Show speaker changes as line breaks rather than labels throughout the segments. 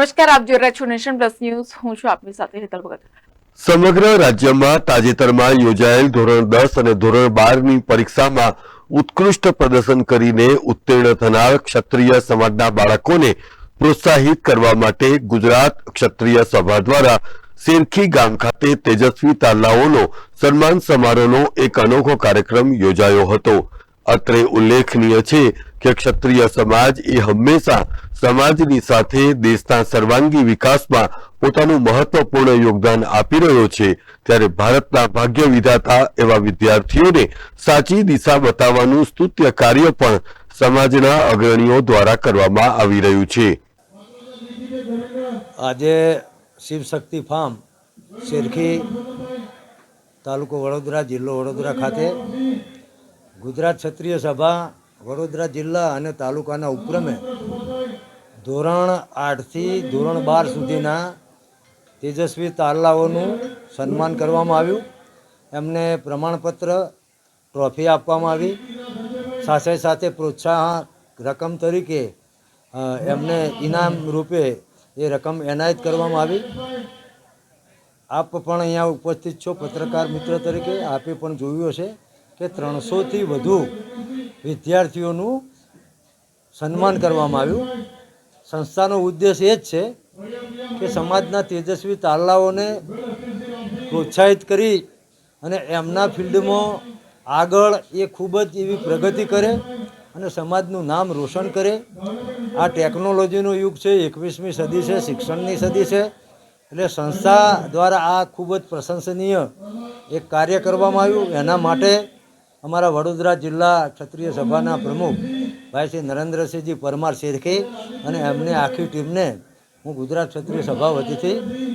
નમસ્કાર, આપ જોઈ રહ્યા છો નેશન પ્લસ ન્યૂઝ. હું છું આપની સાથે હેતલ ભગત.
સમગ્ર રાજ્યમાં તાજેતરમાં યોજાયેલ ધોરણ દસ અને ધોરણ બારની પરીક્ષામાં ઉત્કૃષ્ટ પ્રદર્શન કરીને ઉત્તીર્ણ થનાર ક્ષત્રિય સમાજના બાળકોને પ્રોત્સાહિત કરવા માટે ગુજરાત ક્ષત્રિય સભા દ્વારા સેરખી ગામ ખાતે તેજસ્વી તાલાઓનો સન્માન સમારોહનો એક અનોખો કાર્યક્રમ યોજાયો હતો. અત્રે ઉલ્લેખનીય છે કે ક્ષત્રિય સમાજ એ હંમેશા સમાજની સાથે દેશના સર્વાંગી વિકાસમાં પોતાનું મહત્વપૂર્ણ યોગદાન આપી રહ્યો છે. ત્યારે ભારતના ભાગ્ય વિધાતા એવા વિદ્યાર્થીઓને સાચી દિશા બતાવવાનું સ્તુત્ય કાર્ય પણ સમાજના અગ્રણીઓ દ્વારા કરવામાં આવી રહ્યું છે.
આજે શિવશક્તિ ફાર્મ શેરખી તાલુકો વડોદરા, જિલ્લો વડોદરા ખાતે ગુજરાત ક્ષત્રિય સભા વડોદરા જિલ્લા અને તાલુકાના ઉપક્રમે ધોરણ આઠથી ધોરણ બાર સુધીના તેજસ્વી તારલાઓનું સન્માન કરવામાં આવ્યું. એમને પ્રમાણપત્ર, ટ્રોફી આપવામાં આવી. સાથે સાથે પ્રોત્સાહન રકમ તરીકે એમને ઇનામ રૂપે એ રકમ એનાયત કરવામાં આવી. આપ પણ અહીંયા ઉપસ્થિત છો, પત્રકાર મિત્ર તરીકે. આપે પણ જોયું હશે કે ત્રણસોથી વધુ વિદ્યાર્થીઓનું સન્માન કરવામાં આવ્યું. સંસ્થાનો ઉદ્દેશ એ જ છે કે સમાજના તેજસ્વી તારલાઓને પ્રોત્સાહિત કરી અને એમના ફિલ્ડમાં આગળ એ ખૂબ જ એવી પ્રગતિ કરે અને સમાજનું નામ રોશન કરે. આ ટેકનોલોજીનો યુગ છે, એકવીસમી સદી છે, શિક્ષણની સદી છે. એટલે સંસ્થા દ્વારા આ ખૂબ જ પ્રશંસનીય એક કાર્ય કરવામાં આવ્યું. એના માટે અમારા વડોદરા જિલ્લા ક્ષત્રિય સભાના પ્રમુખ ભાઈ શ્રી નરેન્દ્રસિંહજી પરમાર શેરખી અને એમની આખી ટીમને હું ગુજરાત ક્ષત્રિય સભા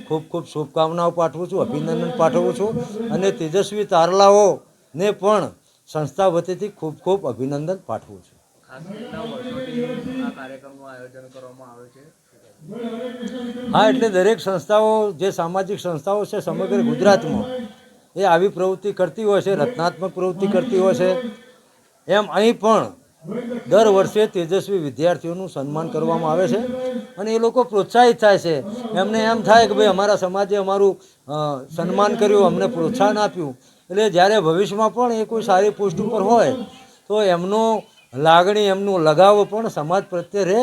ખૂબ ખૂબ શુભકામનાઓ પાઠવું છું, અભિનંદન પાઠવું છું અને તેજસ્વી તારલાઓને પણ સંસ્થા વતીથી ખૂબ ખૂબ અભિનંદન પાઠવું છું. હા, એટલે દરેક સંસ્થાઓ જે સામાજિક સંસ્થાઓ છે સમગ્ર ગુજરાતમાં એ આવી પ્રવૃત્તિ કરતી હોય છે, રચનાત્મક પ્રવૃત્તિ કરતી હોય છે. એમ અહીં પણ દર વર્ષે તેજસ્વી વિદ્યાર્થીઓનું સન્માન કરવામાં આવે છે અને એ લોકો પ્રોત્સાહિત થાય છે. એમને એમ થાય કે ભાઈ, અમારા સમાજે અમારું સન્માન કર્યું, અમને પ્રોત્સાહન આપ્યું. એટલે જ્યારે ભવિષ્યમાં પણ એ કોઈ સારી પોસ્ટ ઉપર હોય, તો એમનો લાગણી, એમનું લગાવ પણ સમાજ પ્રત્યે રહે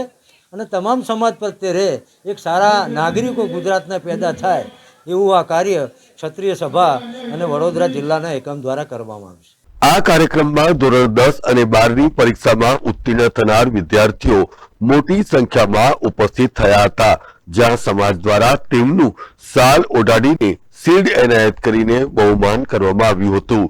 અને તમામ સમાજ પ્રત્યે રહે. એક સારા નાગરિકો ગુજરાતના પેદા થાય એવું આ કાર્ય ક્ષત્રિય સભા અને વડોદરા જિલ્લાના એકમ દ્વારા કરવામાં આવ્યું છે.
આ કાર્યક્રમમાં ધોરણ દસ અને બારની પરીક્ષામાં ઉત્તીર્ણ થનાર વિદ્યાર્થીઓ મોટી સંખ્યામાં ઉપસ્થિત થયા હતા, જ્યાં સમાજ દ્વારા તેમનું સાલ ઓઢાડીને સીડ એનાયત કરીને બહુમાન કરવામાં આવ્યું હતું.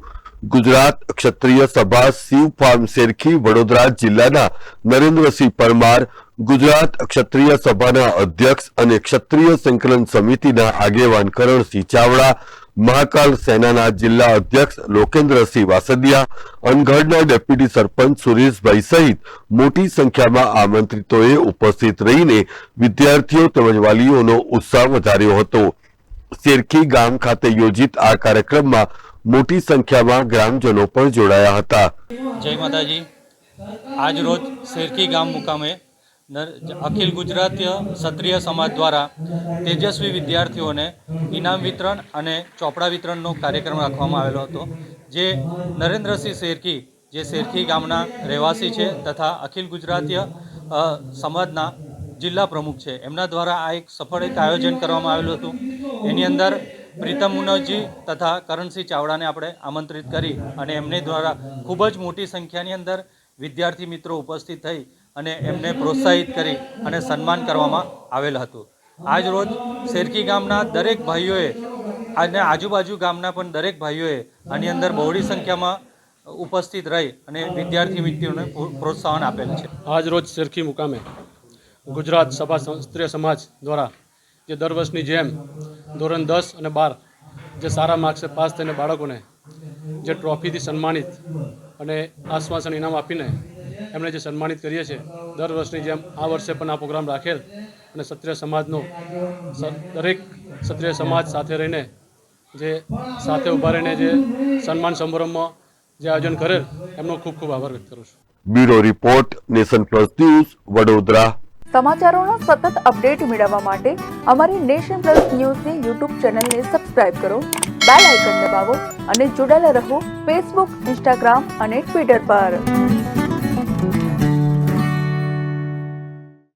ગુજરાત ક્ષત્રિય સભા શિવ ફાર્મ શેરખી વડોદરા જિલ્લાના નરેન્દ્રસિંહ પરમાર, ગુજરાત ક્ષત્રિય સભાના અધ્યક્ષ અને ક્ષત્રિય સંકલન સમિતિના આગેવાન કરણસિંહ ચાવડા મહાકાલ સેનાના જિલ્લા અધ્યક્ષ લોકેન્દ્રસિંહ વાસદિયા, અનગઢના ડેપ્યુટી સરપંચ સુરેશભાઈ સહિત મોટી સંખ્યામાં આમંત્રિતોએ ઉપસ્થિત રહીને વિદ્યાર્થીઓ તેમજ વાલીઓનો ઉત્સાહ વધાર્યો હતો. શેરખી ગામ ખાતે યોજિત આ કાર્યક્રમમાં મોટી સંખ્યામાં ગ્રામજનો પણ જોડાયા હતા.
જય માતાજી. આજ રોજ શેરખી ગામ મુકામે અખિલ ગુજરાતીય ક્ષત્રિય સમાજ દ્વારા તેજસ્વી વિદ્યાર્થીઓને ઇનામ વિતરણ અને ચોપડા વિતરણનો કાર્યક્રમ રાખવામાં આવેલો હતો, જે નરેન્દ્રસિંહ શેરકી, જે શેરકી ગામના રહેવાસી છે તથા અખિલ ગુજરાતીય સમાજના જિલ્લા પ્રમુખ છે. એમના દ્વારા આ એક સફળ એક આયોજન કરવામાં આવેલું હતું. એની અંદર પ્રીતમ મુનવજી તથા કરણસિંહ ચાવડાને આપણે આમંત્રિત કરી અને એમને દ્વારા ખૂબ જ મોટી સંખ્યાની અંદર વિદ્યાર્થી મિત્રો ઉપસ્થિત થઈ અને એમને પ્રોત્સાહિત કરી અને સન્માન કરવામાં આવેલ હતું. આજ રોજ શેરકી ગામના દરેક ભાઈઓએ અને આજુબાજુ ગામના પણ દરેક ભાઈઓએ આની અંદર બહોળી સંખ્યામાં ઉપસ્થિત રહી અને વિદ્યાર્થી મિત્રોને પ્રોત્સાહન આપેલ છે.
આજ રોજ સરખી મુકામે ગુજરાત સભા ક્ષત્રિય સમાજ દ્વારા જે દર વર્ષની જેમ ધોરણ દસ અને બાર જે સારા માર્ક્સે પાસ થઈને બાળકોને જે ટ્રોફીથી સન્માનિત અને આશ્વાસન ઇનામ આપીને એમને જે સન્માનિત કરીએ છીએ દર વર્ષની જેમ આ વર્ષે પણ આ પ્રોગ્રામ રાખેલ અને ક્ષત્રિય સમાજનો દરેક ક્ષત્રિય સમાજ સાથે રહીને જે સાથે ઊભા રહીને જે સન્માન સમારંભમાં જે આયોજન કરેલ એમનો ખૂબ ખૂબ આભાર વ્યક્ત કરું છું.
Bureau report nation plus news Vadodara.
સમાચારોનો સતત અપડેટ મેળવવા માટે અમારી નેશન પ્લસ ન્યૂઝની યુટ્યુબ ચેનલને સબસ્ક્રાઇબ કરો બેલ આઇકન દબાવો અને જોડાયેલા રહો ફેસબુક ઇન્સ્ટાગ્રામ અને ટ્વિટર પર.